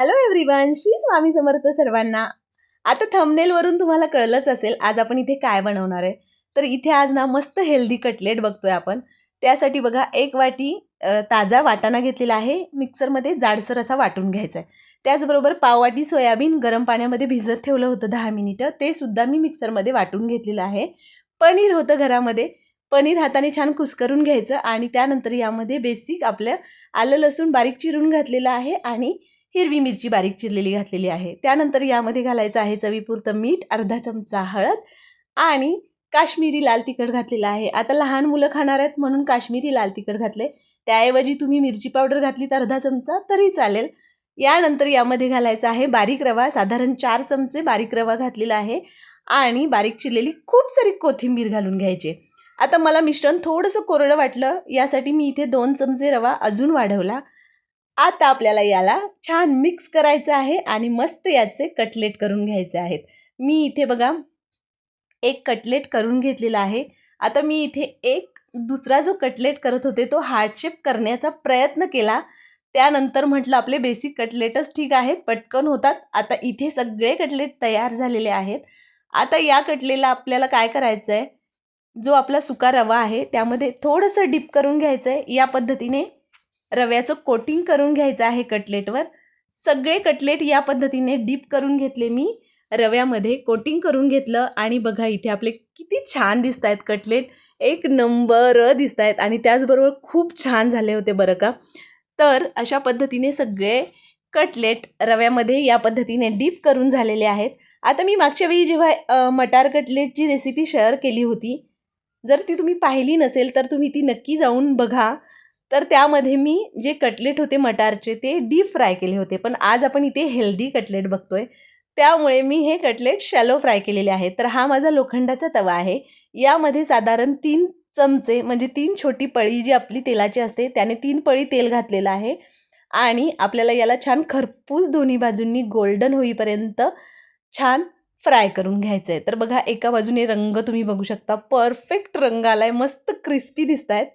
Hello everyone Shri Swami Samarth सर्वांना. आता थंबनेलवरून तुम्हाला कळलंच असेल आज आपण इथे काय बनवणार आहे. तर इथे आज ना मस्त हेल्दी कटलेट बघतोय आपण. त्यासाठी बघा एक वाटी ताजा वाटाणा घेतलेला आहे. मिक्सरमध्ये जाडसर असा वाटून घ्यायचा आहे. त्याचबरोबर पाववाटी सोयाबीन गरम पाण्यामध्ये भिजत ठेवलं होतं दहा मिनिटं. ते सुद्धा मी मिक्सरमध्ये वाटून घेतलेलं आहे. पनीर होतं घरामध्ये. पनीर हाताने छान कुस्करून घ्यायचं आणि त्यानंतर यामध्ये बेसिक आपलं आलं लसूण बारीक चिरून घातलेलं आहे आणि हिरवी मिरची बारीक चिरलेली घातलेली आहे. त्यानंतर यामध्ये घालायचं आहे चवीपुरतं मीठ अर्धा चमचा हळद आणि काश्मीरी लाल तिखट घातलेलं आहे. आता लहान मुलं खाणार आहेत म्हणून काश्मीरी लाल तिखट घातले त्याऐवजी तुम्ही मिरची पावडर घातली तर अर्धा चमचा तरी चालेल. यानंतर यामध्ये घालायचा आहे बारीक रवा साधारण चार चमचे बारीक रवा घातलेला आहे आणि बारीक चिरलेली खूप सारी कोथिंबीर घालून घ्यायची. आता मला मिश्रण थोडंसं कोरडं वाटलं यासाठी मी इथे दोन चमचे रवा अजून वाढवला. आता आपल्याला याला छान मिक्स करायचं आहे आणि मस्त याचे कटलेट करून घ्यायचे आहेत. मी इथे बघा एक कटलेट करून घेतलेला आहे. आता मी इथे एक दुसरा जो कटलेट करत होते तो हार्डशेप करण्याचा प्रयत्न केला. त्यानंतर म्हटलं आपले बेसिक कटलेटच ठीक आहेत पटकन होतात. आता इथे सगळे कटलेट तयार झालेले आहेत. आता या कटलेला आपल्याला काय करायचं आहे जो आपला सुका रवा आहे त्यामध्ये थोडंसं डिप करून घ्यायचं आहे या पद्धतीने रव्याचं कोटिंग करून घ्यायचं आहे कटलेटवर सगळे कटलेट या पद्धतीने डीप करून घेतले मी. रव्यामध्ये कोटिंग करून घेतलं आणि बघा इथे आपले किती छान दिसत आहेत कटलेट एक नंबर दिसत आहेत आणि त्याचबरोबर खूप छान झाले होते बरं का. तर अशा पद्धतीने सगळे कटलेट रव्यामध्ये या पद्धतीने डीप करून झालेले आहेत. आता मी मागच्या वेळी जेव्हा मटार कटलेटची रेसिपी शेअर केली होती जर ती तुम्ही पाहिली नसेल तर तुम्ही ती नक्की जाऊन बघा. तर त्यामध्ये मी जे कटलेट होते मटारचे ते डीप फ्राय केले होते. पण आज आपण इथे हेल्दी कटलेट बघतोय. त्यामुळे मी हे कटलेट शॅलो फ्राय केलेले आहे. तर हा माझा लोखंडाचा तवा आहे. यामध्ये साधारण तीन चमचे म्हणजे तीन छोटी पळी जी आपली तेलाची असते त्याने तीन पळी तेल घातलेलं आहे. आणि आपल्याला याला छान खरपूस दोन्ही बाजूंनी गोल्डन होईपर्यंत छान फ्राय करून घ्यायचं आहे तर बघा एका बाजूने रंग तुम्ही बघू शकता. परफेक्ट रंग आला आहे मस्त क्रिस्पी दिसत आहेत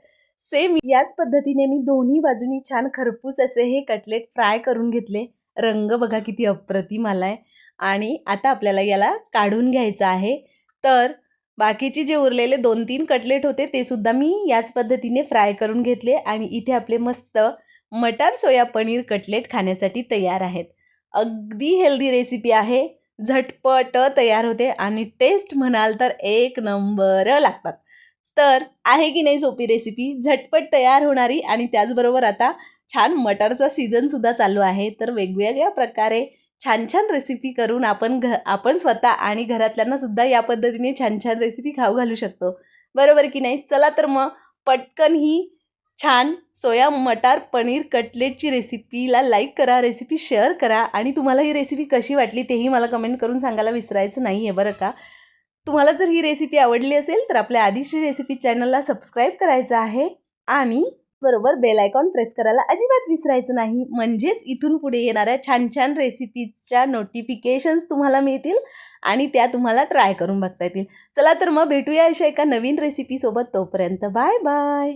सेम याच पद्धतीने मी दोन्ही बाजूनी छान खरपूस असे हे कटलेट फ्राय करून घेतले. रंग बघा किती अप्रतिम आला आहे आणि आता आपल्याला याला काढून घ्यायचं आहे. तर बाकीचे जे उरलेले दोन तीन कटलेट होते ते सुद्धा मी याच पद्धतीने फ्राय करून घेतले. आणि इथे आपले मस्त मटार सोया पनीर कटलेट खाण्यासाठी तयार आहेत. अगदी हेल्दी रेसिपी आहे. झटपट तयार होते आणि टेस्ट म्हणाल तर एक नंबर लागतात. तर आहे की नाही सोपी रेसिपी झटपट तयार होणारी आणि त्याचबरोबर आता छान मटरचा सीझनसुद्धा चालू आहे. तर वेगवेगळ्या प्रकारे छान छान रेसिपी करून आपण घ आपण स्वतः आणि घरातल्यांना सुद्धा या पद्धतीने छान छान रेसिपी खाऊ घालू शकतो. बरोबर की नाही? चला तर मग पटकन ही छान सोया मटार पनीर कटलेटची रेसिपीला लाईक करा रेसिपी शेअर करा आणि तुम्हाला ही रेसिपी कशी वाटली तेही मला कमेंट करून सांगायला विसरायचं नाही आहे बरं का? तुम्हाला जर ही रेसिपी आवडली असेल तर आपल्या आधीची रेसिपी चॅनलला सबस्क्राईब करायचं आहे आणि बरोबर बेल आयकॉन प्रेस करायला अजिबात विसरायचं नाही. म्हणजेच इथून पुढे येणाऱ्या छान छान रेसिपीच्या नोटिफिकेशन्स तुम्हाला मिळतील आणि त्या तुम्हाला ट्राय करून बघता येतील. चला तर मग भेटूया अशा एका नवीन रेसिपीसोबत तोपर्यंत बाय बाय